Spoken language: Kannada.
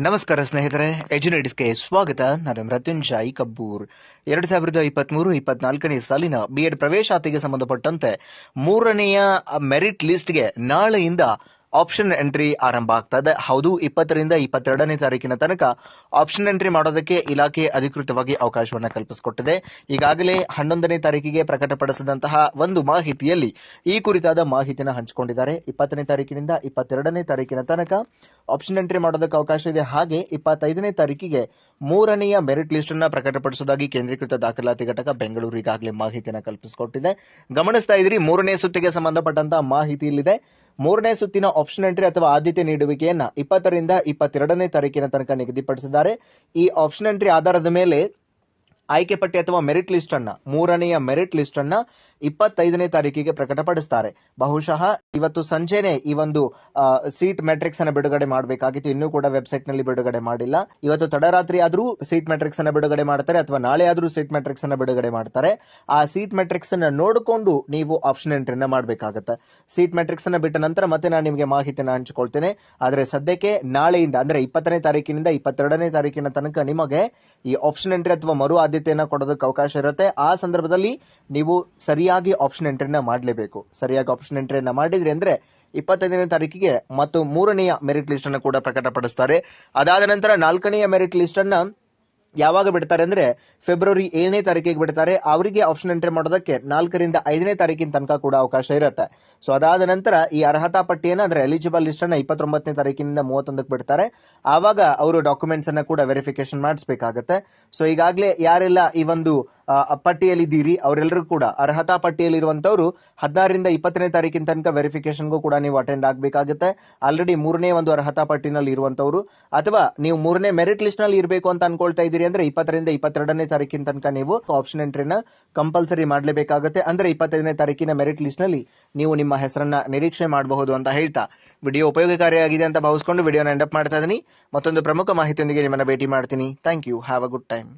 ನಮಸ್ಕಾರ ಸ್ನೇಹಿತರೆ ಎಜುನೇಟಿಸ್ಗೆ ಸ್ವಾಗತ. ನಾನು ಮೃತ್ಯುಂಜಯ್ ಕಬ್ಬೂರ್. ಎರಡು ಸಾವಿರದ ಇಪ್ಪತ್ಮೂರು, ಇಪ್ಪತ್ನಾಲ್ಕನೇ ಸಾಲಿನ ಬಿಎಡ್ ಪ್ರವೇಶಾತಿಗೆ ಸಂಬಂಧಪಟ್ಟಂತೆ ಮೂರನೆಯ ಮೆರಿಟ್ ಲಿಸ್ಟ್ಗೆ ನಾಳೆಯಿಂದ ಆಪ್ಷನ್ ಎಂಟ್ರಿ ಆರಂಭ ಆಗ್ತಾ ಇದೆ ಹೌದು, ಇಪ್ಪತ್ತರಿಂದ ಇಪ್ಪತ್ತೆರಡನೇ ತಾರೀಕಿನ ತನಕ ಆಪ್ಷನ್ ಎಂಟ್ರಿ ಮಾಡೋದಕ್ಕೆ ಇಲಾಖೆ ಅಧಿಕೃತವಾಗಿ ಅವಕಾಶವನ್ನು ಕಲ್ಪಿಸಿಕೊಟ್ಟಿದೆ. ಈಗಾಗಲೇ ಹನ್ನೊಂದನೇ ತಾರೀಕಿಗೆ ಪ್ರಕಟಪಡಿಸಿದಂತಹ ಒಂದು ಮಾಹಿತಿಯಲ್ಲಿ ಈ ಕುರಿತಾದ ಮಾಹಿತಿನ ಹಂಚಿಕೊಂಡಿದ್ದಾರೆ. ಇಪ್ಪತ್ತನೇ ತಾರೀಕಿನಿಂದ ಇಪ್ಪತ್ತೆರಡನೇ ತಾರೀಕಿನ ತನಕ ಆಪ್ಷನ್ ಎಂಟ್ರಿ ಮಾಡೋದಕ್ಕೆ ಅವಕಾಶ ಇದೆ. ಹಾಗೆ ಇಪ್ಪತ್ತೈದನೇ ತಾರೀಕಿಗೆ ಮೂರನೆಯ ಮೆರಿಟ್ ಲಿಸ್ಟ್ ಅನ್ನು ಪ್ರಕಟಪಡಿಸುವುದಾಗಿ ಕೇಂದ್ರೀಕೃತ ದಾಖಲಾತಿ ಘಟಕ ಬೆಂಗಳೂರು ಈಗಾಗಲೇ ಮಾಹಿತಿಯನ್ನು ಕಲ್ಪಿಸಿಕೊಟ್ಟಿದೆ. ಗಮನಿಸ್ತಾ ಇದ್ದೀರಿ, ಮೂರನೇ ಸುತ್ತಿಗೆ ಸಂಬಂಧಪಟ್ಟಂತಹ ಮಾಹಿತಿ ಇಲ್ಲಿದೆ ಮೂರನೇ ಸುತ್ತಿನ ಆಪ್ಷನ್ ಎಂಟ್ರಿ ಅಥವಾ ಆದ್ಯತೆ ನೀಡುವಿಕೆಯನ್ನ ಇಪ್ಪತ್ತರಿಂದ ಇಪ್ಪತ್ತೆರಡನೇ ತಾರೀಕಿನ ತನಕ ನಿಗದಿಪಡಿಸಿದ್ದಾರೆ. ಈ ಆಪ್ಷನ್ ಎಂಟ್ರಿ ಆಧಾರದ ಮೇಲೆ ಆಯ್ಕೆ ಪಟ್ಟಿ ಅಥವಾ ಮೆರಿಟ್ ಲಿಸ್ಟ್ ಅನ್ನ, ಮೂರನೆಯ ಮೆರಿಟ್ ಲಿಸ್ಟ್ ಅನ್ನ ಇಪ್ಪತ್ತೈದನೇ ತಾರೀಕಿಗೆ ಪ್ರಕಟಪಡಿಸ್ತಾರೆ. ಬಹುಶಃ ಇವತ್ತು ಸಂಜೆನೆ ಈ ಒಂದು ಸೀಟ್ ಮೆಟ್ರಿಕ್ಸ್ ಅನ್ನು ಬಿಡುಗಡೆ ಮಾಡಬೇಕಾಗಿತ್ತು. ಇನ್ನೂ ಕೂಡ ವೆಬ್ಸೈಟ್ನಲ್ಲಿ ಬಿಡುಗಡೆ ಮಾಡಿಲ್ಲ. ಇವತ್ತು ತಡರಾತ್ರಿ ಆದರೂ ಸೀಟ್ ಮೆಟ್ರಿಕ್ಸ್ ಅನ್ನು ಬಿಡುಗಡೆ ಮಾಡ್ತಾರೆ ಅಥವಾ ನಾಳೆ ಆದರೂ ಸೀಟ್ ಮೆಟ್ರಿಕ್ಸ್ ಅನ್ನು ಬಿಡುಗಡೆ ಮಾಡ್ತಾರೆ. ಆ ಸೀಟ್ ಮೆಟ್ರಿಕ್ಸ್ ಅನ್ನು ನೋಡಿಕೊಂಡು ನೀವು ಆಪ್ಷನ್ ಎಂಟ್ರಿನ ಮಾಡಬೇಕಾಗತ್ತೆ. ಸೀಟ್ ಮೆಟ್ರಿಕ್ಸ್ ಅನ್ನು ಬಿಟ್ಟ ನಂತರ ಮತ್ತೆ ನಾನು ನಿಮಗೆ ಮಾಹಿತಿಯನ್ನು ಹಂಚಿಕೊಳ್ತೇನೆ. ಆದರೆ ಸದ್ಯಕ್ಕೆ ನಾಳೆಯಿಂದ, ಅಂದ್ರೆ ಇಪ್ಪತ್ತನೇ ತಾರೀಕಿನಿಂದ ಇಪ್ಪತ್ತೆರಡನೇ ತಾರೀಕಿನ ತನಕ ನಿಮಗೆ ಈ ಆಪ್ಷನ್ ಎಂಟ್ರಿ ಅಥವಾ ಮರು ಆದ್ಯತೆಯನ್ನು ಕೊಡೋದಕ್ಕೆ ಅವಕಾಶ ಇರುತ್ತೆ. ಆ ಸಂದರ್ಭದಲ್ಲಿ ನೀವು ಸರಿಯಾಗಿ ಆಪ್ಷನ್ ಎಂಟ್ರಿನ ಮಾಡಲೇಬೇಕು. ಸರಿಯಾಗಿ ಆಪ್ಷನ್ ಎಂಟ್ರಿಯನ್ನ ಮಾಡಿದ್ರಿ ಅಂದ್ರೆ ಇಪ್ಪತ್ತೈದನೇ ತಾರೀಕಿಗೆ ಮತ್ತು ಮೂರನೆಯ ಮೆರಿಟ್ ಲಿಸ್ಟ್ ಅನ್ನು ಕೂಡ ಪ್ರಕಟಪಡಿಸ್ತಾರೆ. ಅದಾದ ನಂತರ ನಾಲ್ಕನೆಯ ಮೆರಿಟ್ ಲಿಸ್ಟ್ ಅನ್ನ ಯಾವಾಗ ಬಿಡ್ತಾರೆ ಅಂದ್ರೆ ಫೆಬ್ರವರಿ ಏಳನೇ ತಾರೀಕಿಗೆ ಬಿಡ್ತಾರೆ. ಅವರಿಗೆ ಆಪ್ಷನ್ ಎಂಟ್ರಿ ಮಾಡೋದಕ್ಕೆ ನಾಲ್ಕರಿಂದ ಐದನೇ ತಾರೀಕಿನ ತನಕ ಕೂಡ ಅವಕಾಶ ಇರುತ್ತೆ. ಸೊ ಅದಾದ ನಂತರ ಈ ಅರ್ಹತಾ ಪಟ್ಟಿಯನ್ನು, ಅಂದ್ರೆ ಎಲಿಜಿಬಲ್ ಲಿಸ್ಟ್ ಅನ್ನ ಇಪ್ಪತ್ತೊಂಬತ್ತನೇ ತಾರೀಕಿನಿಂದ ಮೂವತ್ತೊಂದಕ್ಕೆ ಬಿಡ್ತಾರೆ. ಆವಾಗ ಅವರು ಡಾಕ್ಯುಮೆಂಟ್ಸ್ ಅನ್ನ ಕೂಡ ವೆರಿಫಿಕೇಶನ್ ಮಾಡಿಸಬೇಕಾಗತ್ತೆ. ಸೊ ಈಗಾಗಲೇ ಯಾರೆಲ್ಲ ಈ ಒಂದು ಪಟ್ಟಿಯಲ್ಲಿದ್ದೀರಿ ಅವರೆಲ್ಲರೂ ಕೂಡ ಅರ್ಹತಾ ಪಟ್ಟಿಯಲ್ಲಿರುವಂತವರು ಹದಿನಾರರಿಂದ ಇಪ್ಪತ್ತನೇ ತಾರೀಕಿನ ತನಕ ವೆರಿಫಿಕೇಶನ್ಗೂ ಕೂಡ ನೀವು ಅಟೆಂಡ್ ಆಗಬೇಕಾಗುತ್ತೆ. ಆಲ್ರೆಡಿ ಮೂರನೇ ಒಂದು ಅರ್ಹತಾ ಪಟ್ಟಿನಲ್ಲಿ ಇರುವಂತವರು ಅಥವಾ ನೀವು ಮೂರನೇ ಮೆರಿಟ್ ಲಿಸ್ಟ್ನಲ್ಲಿ ಇರಬೇಕು ಅಂತ ಅನ್ಕೊಳ್ತಾ ಇದ್ದೀರಿ ಅಂದ್ರೆ ಇಪ್ಪತ್ತರಿಂದ ಇಪ್ಪತ್ತೆರಡನೇ ತಾರೀಕಿನ ತನಕ ನೀವು ಆಪ್ಷನ್ ಎಂಟ್ರಿನ ಕಂಪಲ್ಸರಿ ಮಾಡಲೇಬೇಕಾಗುತ್ತೆ. ಅಂದ್ರೆ ಇಪ್ಪತ್ತೈದನೇ ತಾರೀಕಿನ ಮೆರಿಟ್ ಲಿಸ್ಟ್ನಲ್ಲಿ ನೀವು ನಿಮ್ಮ ಹೆಸರನ್ನ ನಿರೀಕ್ಷೆ ಮಾಡಬಹುದು ಅಂತ ಹೇಳ್ತಾ. ವಿಡಿಯೋ ಉಪಯೋಗಕಾರಿಯಾಗಿದೆ ಅಂತ ಭಾವಿಸ್ಕೊಂಡು ವಿಡಿಯೋನ ಎಂಡಪ್ ಮಾಡ್ತಾ ಇದ್ದೀನಿ. ಮತ್ತೊಂದು ಪ್ರಮುಖ ಮಾಹಿತಿಯೊಂದಿಗೆ ನಿಮ್ಮನ್ನ ಭೇಟಿ ಮಾಡ್ತೀನಿ. Thank you have a good time